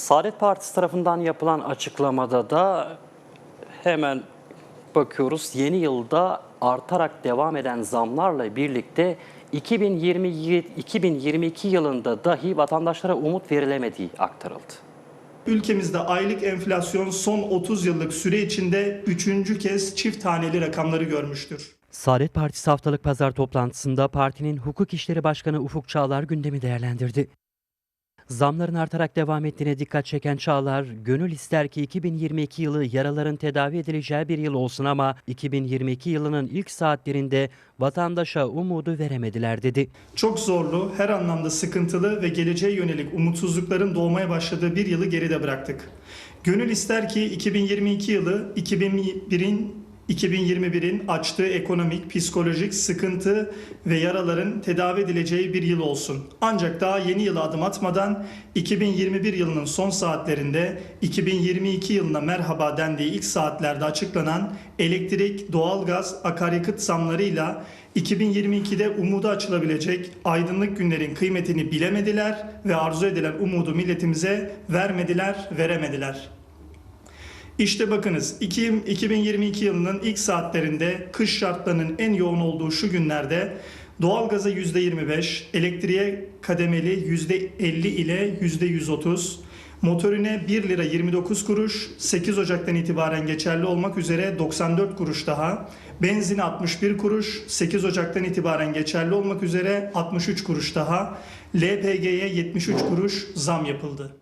Saadet Partisi tarafından yapılan açıklamada da hemen bakıyoruz. Yeni yılda artarak devam eden zamlarla birlikte 2020 2022 yılında dahi vatandaşlara umut verilemediği aktarıldı. Ülkemizde aylık enflasyon son 30 yıllık süre içinde üçüncü kez çift taneli rakamları görmüştür. Saadet Partisi haftalık pazar toplantısında partinin Hukuk İşleri Başkanı Ufuk Çağlar gündemi değerlendirdi. Zamların artarak devam ettiğine dikkat çeken Çağlar, gönül ister ki 2022 yılı yaraların tedavi edileceği bir yıl olsun ama 2022 yılının ilk saatlerinde vatandaşa umudu veremediler dedi. Çok zorlu, her anlamda sıkıntılı ve geleceğe yönelik umutsuzlukların doğmaya başladığı bir yılı geride bıraktık. Gönül ister ki 2022 yılı 2001'in 2021'in açtığı ekonomik, psikolojik sıkıntı ve yaraların tedavi edileceği bir yıl olsun. Ancak daha yeni yıla adım atmadan 2021 yılının son saatlerinde 2022 yılına merhaba dendiği ilk saatlerde açıklanan elektrik, doğalgaz, akaryakıt zamlarıyla 2022'de umudu açılabilecek aydınlık günlerin kıymetini bilemediler ve arzu edilen umudu milletimize vermediler, veremediler. İşte bakınız iki- 2022 yılının ilk saatlerinde kış şartlarının en yoğun olduğu şu günlerde doğalgaza %25, elektriğe kademeli %50 ile %130, motorine 1 lira 29 kuruş, 8 Ocak'tan itibaren geçerli olmak üzere 94 kuruş daha, benzine 61 kuruş, 8 Ocak'tan itibaren geçerli olmak üzere 63 kuruş daha, LPG'ye 73 kuruş zam yapıldı.